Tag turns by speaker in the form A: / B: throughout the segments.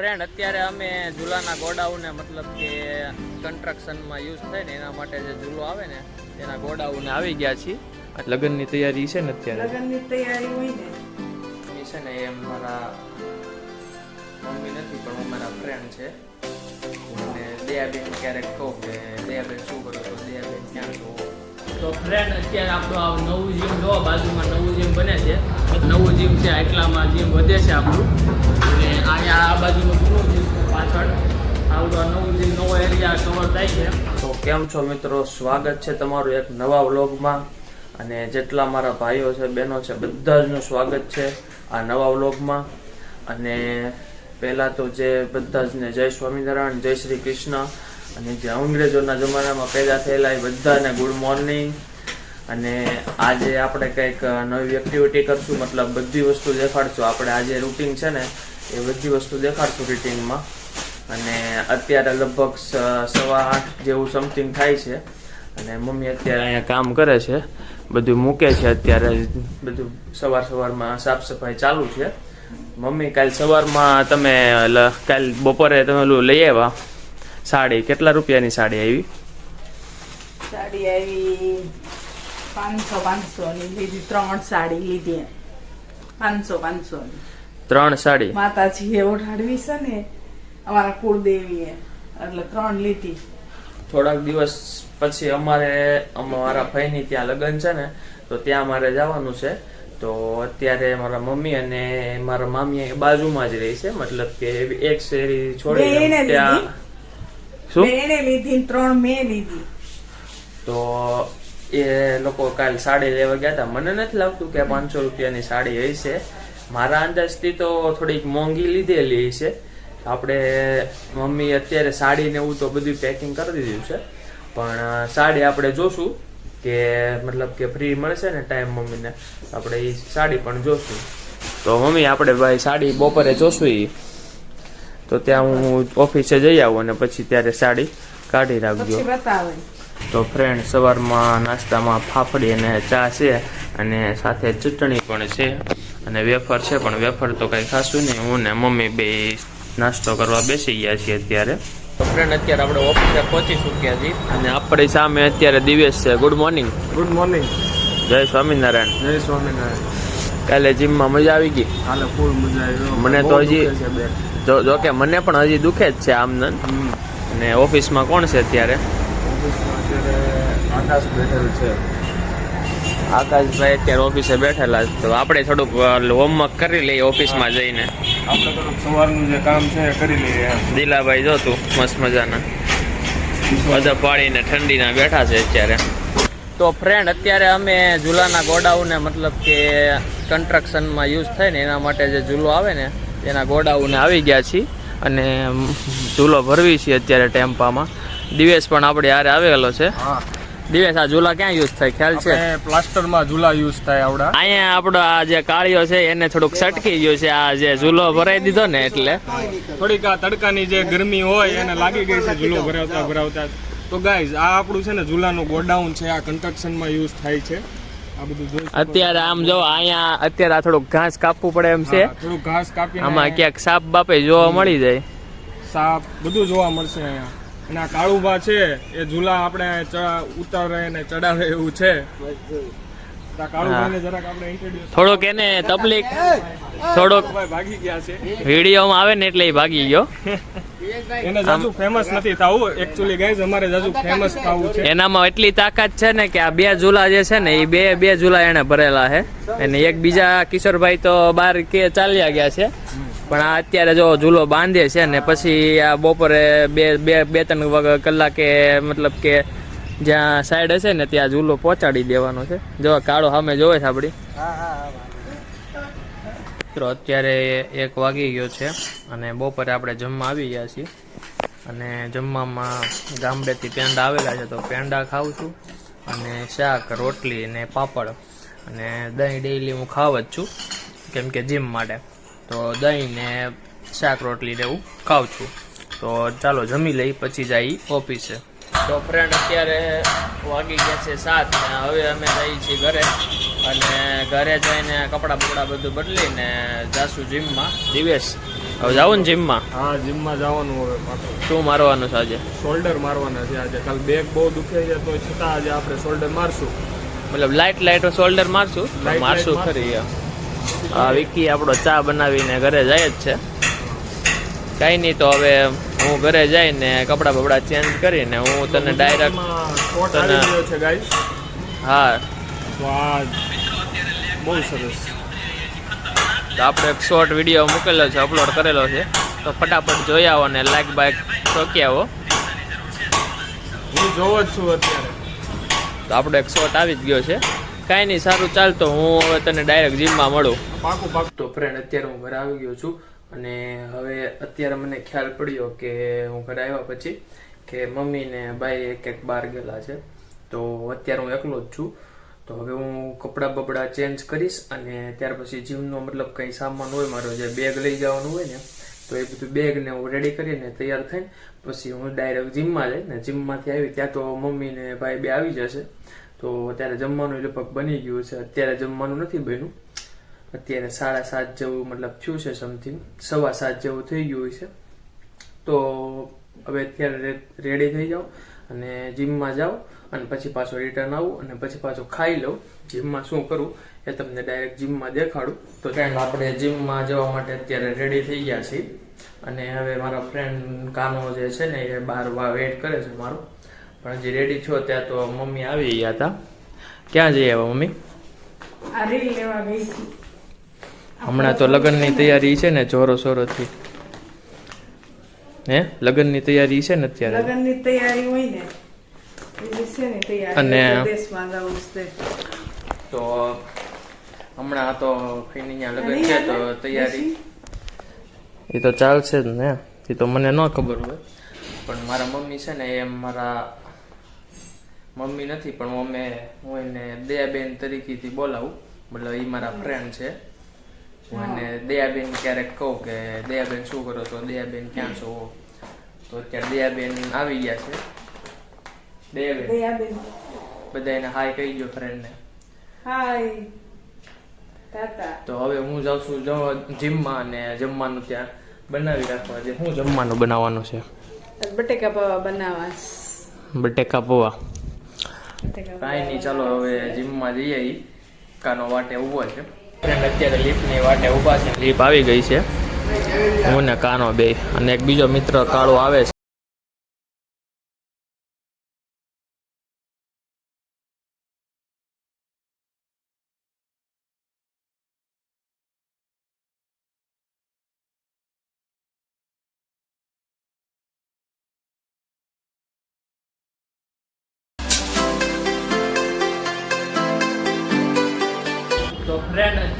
A: Friend અત્યારે અમે ઝૂલાના ગોડાઉને મતલબ કે કન્સ્ટ્રક્શનમાં યુઝ થાય ને એના માટે જે ઝૂલો આવે ને એના ગોડાઉને આવી ગયા છીએ. લગ્નની તૈયારી છે ને અત્યારે?
B: લગ્નની તૈયારી હોય ને.
A: એ છે ને એ મારા મમ્મી નથી પણ અમારા ફ્રેન્ડ છે. અને દયાબેન ક્યારેક કહું કે દયાબેન શું કરો તો દયાબેન ક્યાં છો? તો ફ્રેન્ડ અત્યારે આપણું આ નવું જીમ જો બાજુમાં નવું જીમ બને છે. નવું જીમ છે એટલામાં જીમ વધે છે આપણું. આ બાજુનું જૂનું છે પાછળ તો કેમ છો મિત્રો? સ્વાગત છે તમારું એક નવા વ્લોગમાં. અને જેટલા મારા ભાઈઓ છે, બહેનો છે બધા જનું સ્વાગત છે આ નવા વ્લોગમાં. અને પહેલાં તો જે બધા જને જય સ્વામિનારાયણ, જય શ્રી કૃષ્ણ. અને જે અંગ્રેજોના જમાનામાં પેદા થયેલા એ બધાને ગુડ મોર્નિંગ અને આજે આપણે કંઈક નવી એક્ટિવિટી કરશું, મતલબ બધી વસ્તુ દેખાડશું. આપણે આજે રૂટિન છે ને એ બધી વસ્તુ દેખાડશું ફિટિંગમાં. અને અત્યારે લગભગ સવા આઠ જેવું સમથિંગ થાય છે. અને મમ્મી અત્યારે અહીંયા કામ કરે છે. બધું મૂકે છે અત્યારે. બધું સવાર સવારમાં સાફ સફાઈ ચાલુ છે. મમ્મી, કાલ સવારમાં તમે કાલ બપોરે તમે ઓલું લઈ આવ્યા? સાડી. કેટલા રૂપિયાની સાડી આવી?
B: સાડી આવી પાંચસો પાંચસો ની લીધી ત્રણ સાડી લીધી. પાંચસો પાંચસો ની
A: ત્રણ સાડી.
B: માતાજી એ ઓઢાડવી છે ને અમારા કુળદેવી એટલે ત્રણ લીધી
A: થોડાક દિવસ પછી અમારે અમારા ભાઈની ત્યાં લગ્ન છે ને તો ત્યાં મારે જવાનું છે. તો અત્યારે મારા મમ્મી અને મારા મામી અહીં બાજુમાં જ રહી છે મતલબ કે એક શેરી છોડી ત્યાં શું?
B: એને લીધી ત્રણ મેં લીધી.
A: તો એ લોકો કાલ સાડી લેવા ગયા હતા. મને નથી લાગતું કે પાંચસો રૂપિયાની સાડી હશે. છે મારા અંદાજથી તો થોડીક મોંઘી લીધેલી છે. આપણે મમ્મી અત્યારે સાડી ને એવું તો બધું પેકિંગ કરી દીધું છે. પણ સાડી આપણે જોશું કે મતલબ કે ફ્રી મળશે ને ટાઈમ મમ્મીને. આપણે એ સાડી પણ જોશું. તો મમ્મી આપણે ભાઈ સાડી બપોરે જોશું એ તો ત્યાં હું ઓફિસે જઈ આવું અને પછી ત્યારે સાડી કાઢી રાખજો. તો ફ્રેન્ડ સવારમાં નાસ્તામાં ફાફડી અને ચા છે અને સાથે ચટણી પણ છે. અને વેફર છે પણ વેફર તો કાંઈ ખાશું નહીં. હું ને મમ્મી બે નાસ્તો કરવા બેસી ગયા છીએ અત્યારે. ફ્રેન્ડ અત્યારે આપણે ઓફિસે પહોંચી ચૂક્યા છીએ અને આપણી સામે અત્યારે દિવેશ છે. ગુડ મોર્નિંગ
C: ગુડ મોર્નિંગ
A: જય સ્વામિનારાયણ.
C: જય સ્વામિનારાયણ.
A: કાલે જીમમાં મજા આવી ગઈ?
C: કાલે ફૂલ મજા આવી.
A: મને તો હજી- જો જો કે મને પણ હજી દુખે જ છે આમ અને ઓફિસમાં કોણ છે અત્યારે?
C: ઓફિસમાં અત્યારે આકાશ બેઠેલ છે.
A: આકાશભાઈ અત્યારે ઓફિસે બેઠેલા તો આપણે થોડુંક હોમવર્ક કરી લઈએ ઓફિસમાં જઈને.
C: આપણે થોડુંક સવારનું જે કામ છે એ કરી લઈએ
A: દિલાભાઈ જો તું મસ્ત મજાના. બધા પાડીને ઠંડીના બેઠા છે અત્યારે. તો ફ્રેન્ડ અત્યારે અમે ઝૂલાના ગોડાઉને મતલબ કે કન્સ્ટ્રક્શનમાં યુઝ થાય ને એના માટે જે ઝૂલો આવે ને એના ગોડાઉને આવી ગયા છીએ. અને ઝૂલો ભરવી છીએ અત્યારે ટેમ્પામાં. દિવેશ પણ આપણે હારે આવેલો છે.
C: હા.
A: દિવેશ આ ઝૂલા ક્યાં યુઝ થાય? ખ્યાલ છે?
C: પ્લાસ્ટર પ્લાસ્ટરમાં ઝૂલા યુઝ થાય આવડા.
A: અહીંયા આપણો આ જે કાળિયો છે એને થોડુંક સટકી ગયો છે આ જે ઝૂલો ભરાઈ દીધો ને એટલે.
C: થોડીક આ તડકાની જે ગરમી હોય એને લાગી ગઈ છે ઝૂલો ભરાવતા ભરાવતા. તો ગાઈઝ આ આપણું છે ને ઝૂલાનું ગોડાઉન છે આ કન્સ્ટ્રક્શનમાં યુઝ થાય છે.
A: અત્યારે આમ જો અહીંયા અત્યારે આ થોડુંક ઘાસ કાપવું પડે એમ છે.
C: થોડુંક ઘાસ કાપી
A: આમાં ક્યાંક સાપ બાપે જોવા મળી જાય.
C: સાપ બધું જોવા મળશે અહીંયા. અને આ કાળુભા છે એ ઝૂલા આપણે ઉતારે અને ચડાવે એવું છે.
A: થોડોક એને તકલીફ થોડોક
C: ભાગી ગયા છે.
A: વિડીયોમાં આવે ને એટલે એ ભાગી ગયો.
C: એને જાજુ ફેમસ નથી થવું એકચ્યુઅલી ગાઈઝ અમારે જાજુ ફેમસ થવું છે.
A: એનામાં એટલી તાકાત છે ને કે આ બે ઝૂલા જે છે ને એ બે બે ઝૂલા એને ભરેલા છે. અને એક બીજા કિશોરભાઈ તો બહાર કે ચાલ્યા ગયા છે. પણ આ અત્યારે જો ઝૂલો બાંધે છે ને પછી આ બપોરે બે બે બે ત્રણ કલાકે મતલબ કે જ્યાં સાઈડ હશે ને ત્યાં ઝૂલો પહોંચાડી દેવાનો છે. જો કાળો સામે જોવે છે આપણી મિત્રો અત્યારે એક વાગી ગયો છે અને બપોરે આપણે જમવા આવી ગયા છીએ. અને જમવામાં ગામડેથી પેંડા આવેલા છે તો પેંડા ખાઉં છું અને શાક રોટલી ને પાપડ અને દહીં ડેઈલી હું ખાવ જ છું કેમ કે જીમ માટે. તો દહીં ને શાક રોટલી ને એવું ખાઉં છું. તો ચાલો જમી લઈ પછી જઈ ઓફિસે. તો ફ્રેન્ડ અત્યારે વાગી ગયા છે સાત ને હવે અમે જઈએ છીએ ઘરે. અને ઘરે જઈને કપડાં બપડા બધું બદલીને જાશું જીમમાં દિવેશ હવે જાવું ને જીમમાં
C: હા જીમમાં જવાનું હવે પાછું
A: શું મારવાનું છે આજે?
C: શોલ્ડર મારવાના છે આજે. કાલ બેક બહુ દુખે છે તો છતાં આજે આપણે શોલ્ડર મારશું.
A: મતલબ લાઇટ લાઇટ શોલ્ડર મારશું? મારશું
C: મારશું.
A: ખરી યાર. વિકી આપણો ચા બનાવીને ઘરે જાય જ છે. કઈ નહીં તો હવે હું ઘરે જઈને કપડા બપડા ચેન્જ કરીને હું તને ડાયરેક્ટ તને- હા.
C: બહુ સરસ.
A: તો આપણે એક શોર્ટ વીડિયો મૂકેલો છે અપલોડ કરેલો છે. તો ફટાફટ જોઈ આવો ને લાઈક બાઈક ઠોકી આવો.
C: હું જોવો જ છું અત્યારે.
A: તો આપણો એક શોર્ટ આવી જ ગયો છે. કાંઈ નહીં સારું ચાલતો. હું હવે તને ડાયરેક્ટ જીમમાં મળું.
C: પાકું પાકું.
A: તો ફ્રેન્ડ અત્યારે હું ઘરે આવી ગયો છું અને હવે અત્યારે મને ખ્યાલ પડ્યો કે હું ઘરે આવ્યા પછી કે મમ્મી ને ભાઈ એક એક બાર ગયેલા છે. તો અત્યારે હું એકલો જ છું. તો હવે હું કપડાં બપડા ચેન્જ કરીશ અને ત્યાર પછી જીમનો મતલબ કંઈ સામાન હોય મારો જે બેગ લઈ જવાનું હોય ને તો એ બધું બેગ ને હું રેડી કરીને તૈયાર થઈને પછી હું ડાયરેક્ટ જીમમાં જઈને જીમમાંથી આવી ત્યાં તો મમ્મી ને ભાઈ બે આવી જશે. તો અત્યારે જમવાનું લગભગ બની ગયું છે. અત્યારે જમવાનું નથી બન્યું. અત્યારે સાડા સાત જેવું મતલબ થયું છે સમથિંગ સવા સાત જેવું થઈ ગયું છે. તો હવે અત્યારે રેડી થઈ જાઓ અને જીમમાં જાઓ અને પછી પાછો રિટર્ન આવું અને પછી પાછો ખાઈ લઉં જીમમાં શું કરું એ તમને ડાયરેક્ટ જીમમાં દેખાડું. તો ફ્રેન્ડ આપણે જીમમાં જવા માટે અત્યારે રેડી થઈ ગયા છીએ. અને હવે મારા ફ્રેન્ડ કાનો જે છે ને એ બાર વેટ કરે છે મારો. પણ હજી રેડી છો ત્યાં તો મમ્મી આવી ગયા હતા. ક્યાં જઈએ આવ્યા મમ્મી?
B: આ રીલ લેવા ગઈ હતી.
A: હમણાં તો લગ્નની તૈયારી છે ને જોરો સોરોથી હે? લગ્નની તૈયારી છે ને અત્યારે?
B: લગ્નની તૈયારી હોય ને
A: અને- તો હમણાં તો ફઈની ત્યાં લગ્ન છે તો તૈયારી. એ તો ચાલશે જ ને. એ તો મને ન ખબર હોય. પણ મારા મમ્મી છે ને એ મારા મમ્મી નથી પણ હું અમે હું એને દયાબેન તરીકેથી બોલાવું. મતલબ એ મારા ફ્રેન્ડ છે. હું એને દયાબેન ક્યારેક કહું કે દયાબેન શું કરો છો? દયાબેન ક્યાં છો? તો અત્યારે દયાબેન આવી ગયા છે. દયાબેન.
B: દયાબેન.
A: બધા એને હાય કહી ગયો ફ્રેન્ડને
B: હાય
A: તો હવે હું જાઉં છું જો જીમમાં અને જમવાનું ત્યાં બનાવી રાખવા. છે હું જમવાનું બનાવવાનું છે?
B: બટેકા પૌવા બનાવવા.
A: બટેકા પૌવા. કાંઈ નહીં, ચાલો હવે જીમમાં જઈએ. કાનો વાટે ઊભો છે. અત્યારે લીફની વાટે ઊભા છે લીફ આવી ગઈ છે. હું ને કાનો બે. અને એક બીજો મિત્ર કાળો આવે છે.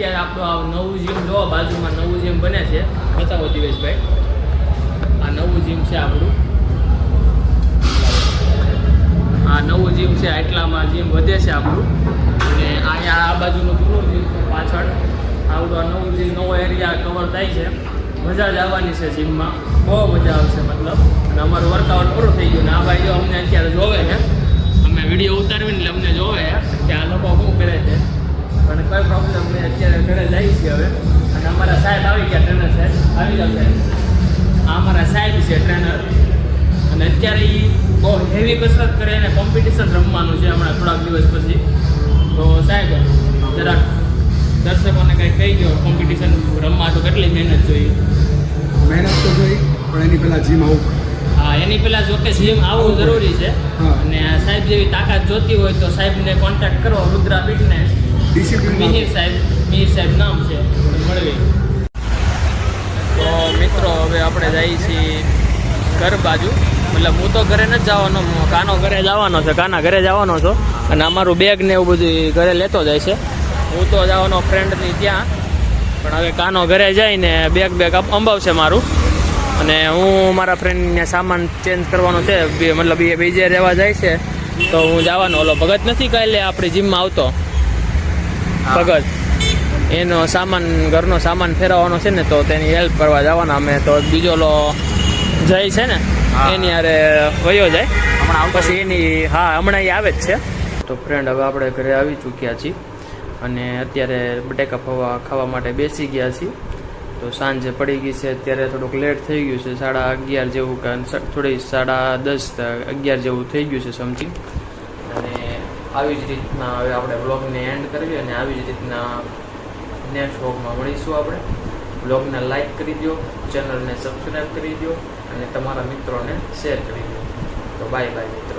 A: અત્યારે આપણું આ નવું જીમ જો બાજુમાં નવું જીમ બને છે. બતાવો દિવેશભાઈ. આ નવું જીમ છે આપણું. આ નવું જીમ છે, આટલામાં જીમ વધે છે આપણું. અને અહીંયા આ બાજુનું જૂનું જીમ છે, પાછળ. આવડું આ નવું જીમ નવો એરિયા કવર થાય છે. મજા જ આવવાની છે જીમમાં બહુ મજા આવશે, મતલબ. અને અમારું વર્કઆઉટ પૂરું થઈ ગયું. ને આ ભાઈ અમને અત્યારે જોવે છે. અમે વીડિયો ઉતારવીને અમને જોવે કે આ લોકો શું કરે છે. પણ કોઈ પ્રોબ્લેમ નહીં. અત્યારે ઘરે જઈએ છીએ હવે. અને અમારા સાહેબ આવી ગયા ટ્રેનર સાહેબ. આવી જાવ સાહેબ. આ અમારા સાહેબ છે ટ્રેનર અને અત્યારે એ બહુ હેવી કસરત કરે અને કોમ્પિટિશન રમવાનું છે હમણાં થોડાક દિવસ પછી. તો સાહેબ જરાક દર્શકોને કંઈ કહી દો કોમ્પિટિશન રમવા તો કેટલી મહેનત જોઈએ
D: મહેનત તો જોઈ પણ એની પહેલાં જીમ આવું.
A: હા એની પહેલાં જો કે જીમ આવવું જરૂરી છે. અને આ સાહેબ જેવી તાકાત જોતી હોય તો સાહેબને કોન્ટેક્ટ કરો રુદ્રા ફિટનેસ
D: ડિસિપ્લિન
A: મિહિર સાહેબ મિહિર સાહેબ નામ છે, મળવી. તો મિત્રો, હવે આપણે જઈએ છીએ ઘર બાજુ. મતલબ હું તો ઘરે નથી જવાનો કાનો ઘરે જવાનો છે, કાના ઘરે જવાનો છો. અને અમારું બેગ ને એવું બધું ઘરે લેતો જાય છે. હું તો જવાનો ફ્રેન્ડની ત્યાં. પણ હવે કાનો ઘરે જઈને બેગ બેગ અંબાવશે મારું. અને હું મારા ફ્રેન્ડને સામાન ચેન્જ કરવાનો છે. મતલબ એ બીજે રહેવા જાય છે. તો હું જવાનો. ઓલો ભગત નથી કાલે આપણી જીમમાં આવતો? ભગત. એનો સામાન ઘરનો સામાન ફેરવવાનો છે ને તો તેની હેલ્પ કરવા જવાના. અમે તો બીજો લો જય છે ને એની અરે વયો જાય. પછી એની હા હમણાં એ આવે જ છે. તો ફ્રેન્ડ હવે આપણે ઘરે આવી ચૂક્યા છીએ. અને અત્યારે બટેકા ફવા ખાવા માટે બેસી ગયા છીએ. તો સાંજે પડી ગઈ છે અત્યારે થોડુંક લેટ થઈ ગયું છે સાડા અગિયાર જેવું કે થોડી સાડા દસ અગિયાર જેવું થઈ ગયું છે સમથિંગ આવી જ રીતના હવે આપણે બ્લોગને એન્ડ કરીએ અને આવી જ રીતના નેક્સ્ટ બ્લોગમાં મળીશું આપણે. બ્લોગને લાઇક કરી દો ચેનલને સબસ્ક્રાઈબ કરી દો અને તમારા મિત્રોને શેર કરી દો તો બાય બાય